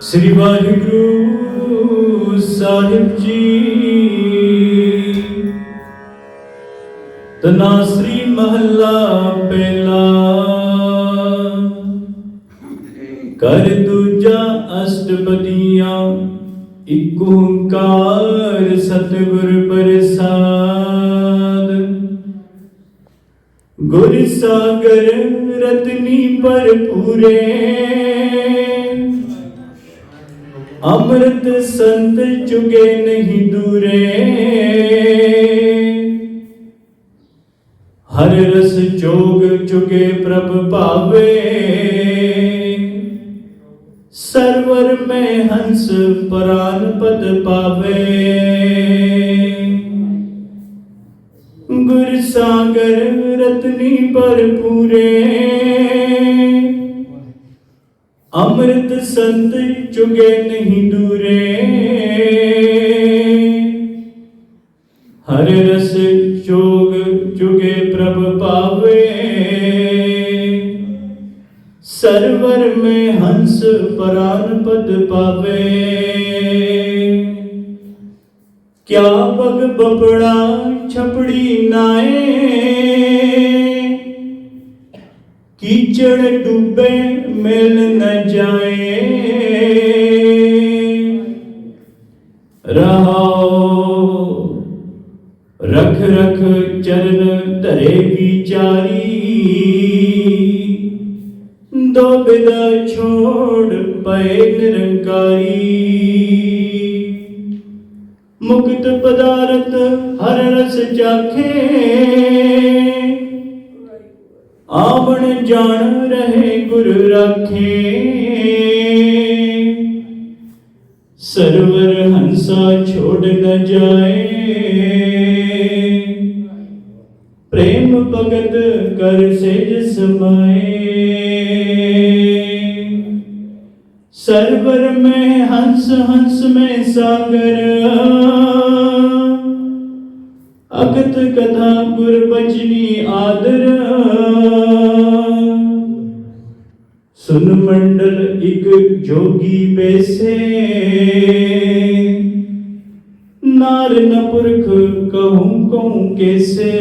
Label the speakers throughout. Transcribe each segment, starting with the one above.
Speaker 1: ਸ੍ਰੀ ਵਾਹਿਗੁਰੂ ਸਾਹਿਬ ਜੀ। ਤਨਾਸਰੀ ਮਹੱਲਾ ਪਹਿਲਾ। ਕਰ ਦੂਜਾ ਅਸ਼ਟਪਦੀਆਂ, ਇਕ ਓੰਕਾਰ ਸਤਿਗੁਰ ਪ੍ਰਸਾਦ। ਗੁਰ ਸਾਗਰ ਰਤਨੀ ਭਰਪੂਰੇ ਅੰਮ੍ਰਿਤ ਸੰਤ ਚੁਗੇ ਨਹੀਂ ਦੂਰੇ। ਹਰ ਰਸ ਜੋਗ ਚੁਗੇ ਪ੍ਰਭ ਭਾਵੇ। ਸਰਵਰ ਮੈਂ ਹੰਸ ਪ੍ਰਾਨ ਪਦ ਪਾਵੇ। ਗੁਰ ਸਾਗਰ ਰਤਨੀ ਭਰਪੂਰੇ। ਅੰਮ੍ਰਿਤ ਸੰਤ ਚੁਗੇ ਨਹੀਂ ਦੂਰੇ। ਹਰ ਰਸ ਚੋਗ ਚੁਗੇ ਪ੍ਰਭ ਪਾਵੇ। ਸਰਵਰ ਮੈਂ ਹੰਸ ਪ੍ਰਾਨ ਪਦ ਪਾਵੇ। ਕਿਆ ਬਗ ਬਪੜਾ ਛਪੜੀ ਨਾਏ। ਕੀਚੜ ਡੁੱਬੇ ਮਿਲ ਨ ਜਾਏ। ਰਹਾਓ, ਰਖ ਰਖ ਚਰਨ ਧਰੇ ਵਿਚਾਰੀ ਦੋ ਬਿਦਾ ਛੋੜ ਪਏ ਨਿਰੰਕਾਰੀ। ਮੁਕਤ ਪਦਾਰਥ ਹਰ ਰਸ ਚਾਖੇ। ਆਵਣ ਜਾਣ ਰਹੇ ਗੁਰ ਰਾਖੇ। ਸਰਵਰ ਹੰਸਾ ਛੋੜ ਨ ਜਾਏ। ਪ੍ਰੇਮ ਭਗਤ ਕਰ ਸੇਜ ਸਮਾਏ। ਸਰਵਰ ਮੈਂ ਹੰਸ ਹੰਸ ਮੈਂ ਸਾਗਰ। ਅਗਤ ਕਥਾ ਗੁਰ ਬਚਨੀ ਆਦਰ। ਸੁਨ ਮੰਡਲ ਇਕ ਜੋਗੀ ਬੈਸੇ ਨਾਰ ਨ ਪੁਰਖ ਕਹੂੰ ਕਹੂੰ ਕੈਸੇ।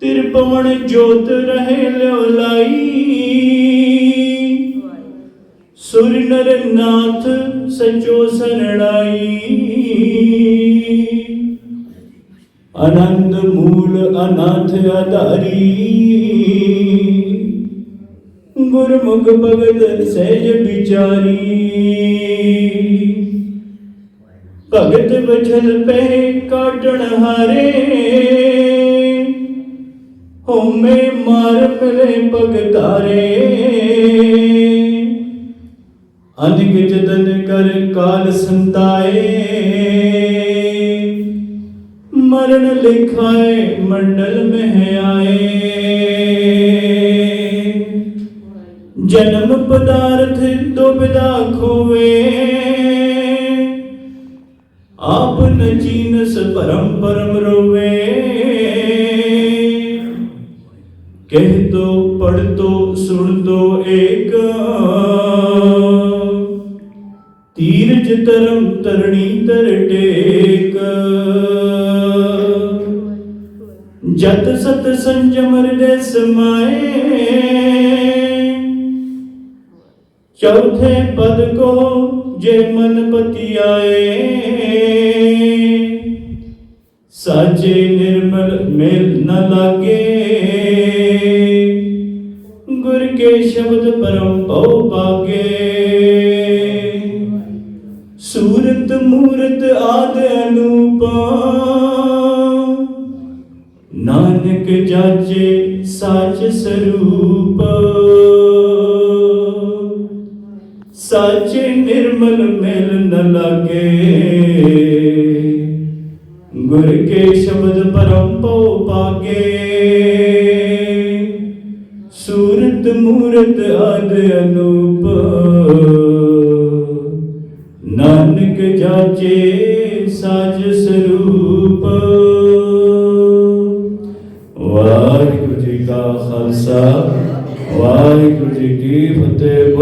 Speaker 1: ਤਿਰਪਵਨ ਜੋਤ ਰਹੇ ਲਿਓ ਲਾਈ। ਸੁਰ ਨਰ ਨਾਥ ਸਚੋ ਸਰਣਾਈ। ਆਨੰਦ ਮੂਲ ਅਨਾਥ ਆਧਾਰੀ। ਗੁਰਮੁਖ ਭਗਤ ਸਹਿਜ ਵਿਚਾਰੀ। ਭਗਤ ਬਚਨ ਪੈ ਕਾਟਣ ਹਾਰੇ। ਹੋਮੇ ਮਾਰ ਮਿਲੇ ਭਗਤਾਰੇ ਅਨਿਕ ਜਤਨ ਕਰ ਕਾਲ ਸੰਤਾਏ। ਮਰਨ ਲਿਖਾਏ ਮੰਡਲ ਮਹਿ ਆਏ। ਜਨਮ ਪਦਾਰਥ ਦੁਬਿਦਾ ਖੋਵੇ। ਆਪ ਨ ਜੀਨਸ ਪਰਮ ਪਰਮ ਰੋਵੇ। ਕਹਿ ਤੋ ਪੜ ਤੋ, ਸੁਣ ਤੋ ਏਕ। ਤੀਰਜ ਤਰਮ ਤਰਣੀ ਤਰ ਟੇਕ। ਜਤ ਸਤ ਸੰਜਮ ਹਿਰਦੈ ਸਮਾਏ। ਚੌਥੇ ਪਦ ਕੋ ਜੇ ਮਨ ਪਤੀ ਆਏ। ਸਾਚੇ ਨਿਰਮਲ ਮੇਲ ਨ ਲਾਗੇ। ਗੁਰ ਕੇ ਸ਼ਬਦ ਪਰਮ ਭਉ ਪਾਗੇ ਸੂਰਤ ਮੂਰਤ ਆਦ ਅਨੂਪ। ਨਾਨਕ ਜਾਚੇ ਸਾਚ ਸਰੂਪ। ਸਾਚੇ ਨਿਰਮਲ ਮਿਲ ਨ ਲਾਗੇ। ਗੁਰ ਕੇ ਸ਼ਬਦ ਪਰਮ ਪਉ ਪਾਗੇ। ਸੂਰਤ ਮੂਰਤ ਆਦ ਅਨੂਪ। ਨਾਨਕ ਜਾਚੇ ਸਾਜ ਸਰੂਪ। ਵਾਹਿਗੁਰੂ ਜੀ ਕਾ ਖਾਲਸਾ, ਵਾਹਿਗੁਰੂ ਜੀ ਕੀ ਫਤਿਹ।